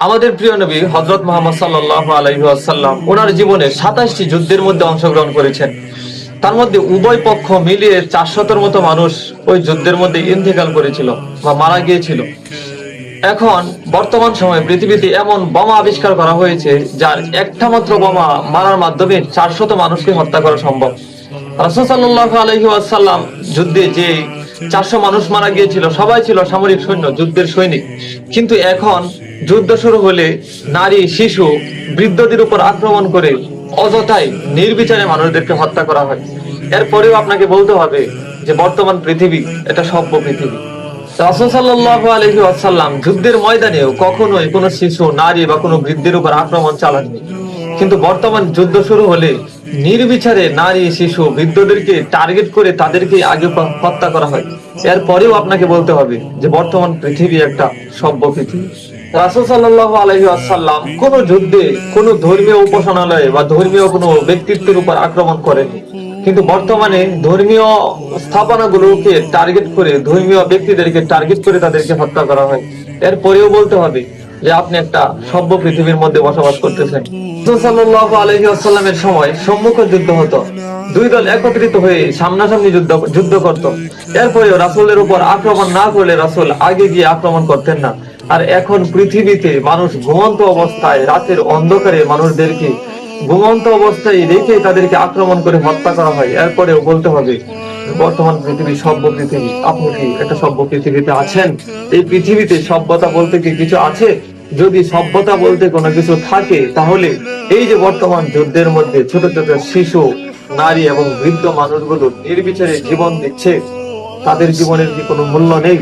আমাদের প্রিয় নবী হজরত মোহাম্মদ সাল্লাহ আলহিহাসাল্লাম ওনার জীবনে সাতাশটি যুদ্ধের মধ্যে অংশগ্রহণ করেছেন। তার মধ্যে উভয় পক্ষ মিলিয়ে চারশতর মতো মানুষ ওই যুদ্ধের মধ্যে ইন্তেকাল করেছিল বা মারা গিয়েছিল। এখন বর্তমান সময়ে পৃথিবীতে এমন বোমা আবিষ্কার করা হয়েছে যার একটা মাত্র বোমা মারার মাধ্যমে চারশত মানুষকে হত্যা করা সম্ভব। রাসূল সাল্লাল্লাহু আলাইহি ওয়াসাল্লাম যুদ্ধে যে চারশো মানুষ মারা গিয়েছিল, সবাই ছিল সামরিক সৈন্য, যুদ্ধের সৈনিক। কিন্তু এখন যুদ্ধ শুরু হলে নারী, শিশু, বৃদ্ধদের উপর আক্রমণ করে অযথাই নির্বিচারে মানুষদেরকে হত্যা করা হয়। এরপরেও আপনাকে বলতে হবে যে বর্তমান পৃথিবী, এটা সভ্য পৃথিবী। ওয়াসাল্লাম যুদ্ধের ময়দানেও কখনোই কোনো শিশু, নারী বা কোনো বৃদ্ধের উপর আক্রমণ চালাননি। কিন্তু বর্তমান যুদ্ধ শুরু হলে নির্বিচারে নারী, শিশু, বৃদ্ধদেরকে টার্গেট করে তাদেরকে আগে হত্যা করা হয়। এরপরেও আপনাকে বলতে হবে যে বর্তমান পৃথিবী একটা সভ্য পৃথিবী। রাসূল সাল্লাল্লাহু আলাইহি ওয়াসাল্লাম কোন যুদ্ধে, কোন ধর্মীয় উপাসনালয়ে বা ধর্মীয় কোনো ব্যক্তিত্বের উপর আক্রমণ করেনি। কিন্তু বর্তমানে ধর্মীয় স্থাপনাগুলোকে টার্গেট করে, ধর্মীয় ব্যক্তিদেরকে টার্গেট করে তাদেরকে হত্যা করা হয়। এরপরেও বলতে হবে যে আপনি একটা সভ্য পৃথিবীর মধ্যে বসবাস করতেছেন। রাসূল সাল্লাল্লাহু আলাইহি ওয়াসাল্লামের সময় সম্মুখ যুদ্ধ হতো। দুই দল একত্রিত হয়ে সামনাসামনি যুদ্ধ যুদ্ধ করত। এরপরেও রাসূলের উপর আক্রমণ না করলে রাসূল আগে গিয়ে আক্রমণ করতেন না। আর এখন পৃথিবীতে মানুষ ঘুমন্ত অবস্থায়, রাতের অন্ধকারে মানুষদেরকে ঘুমন্ত অবস্থায় রেখে তাদেরকে আক্রমণ করে হত্যা করা হয়। এরপরেও বলতে হবে, বর্তমান পৃথিবী সভ্য পৃথিবী। আপনি কি একটা সভ্য পৃথিবীতে আছেন? এই পৃথিবীতে সভ্যতা বলতে কি কিছু আছে? যদি সভ্যতা বলতে কোনো কিছু থাকে, তাহলে এই যে বর্তমান যুদ্ধের মধ্যে ছোট ছোট শিশু, নারী এবং বৃদ্ধ মানুষগুলো নির্বিচারে জীবন দিচ্ছে, তাদের জীবনের কি কোনো মূল্য নেই?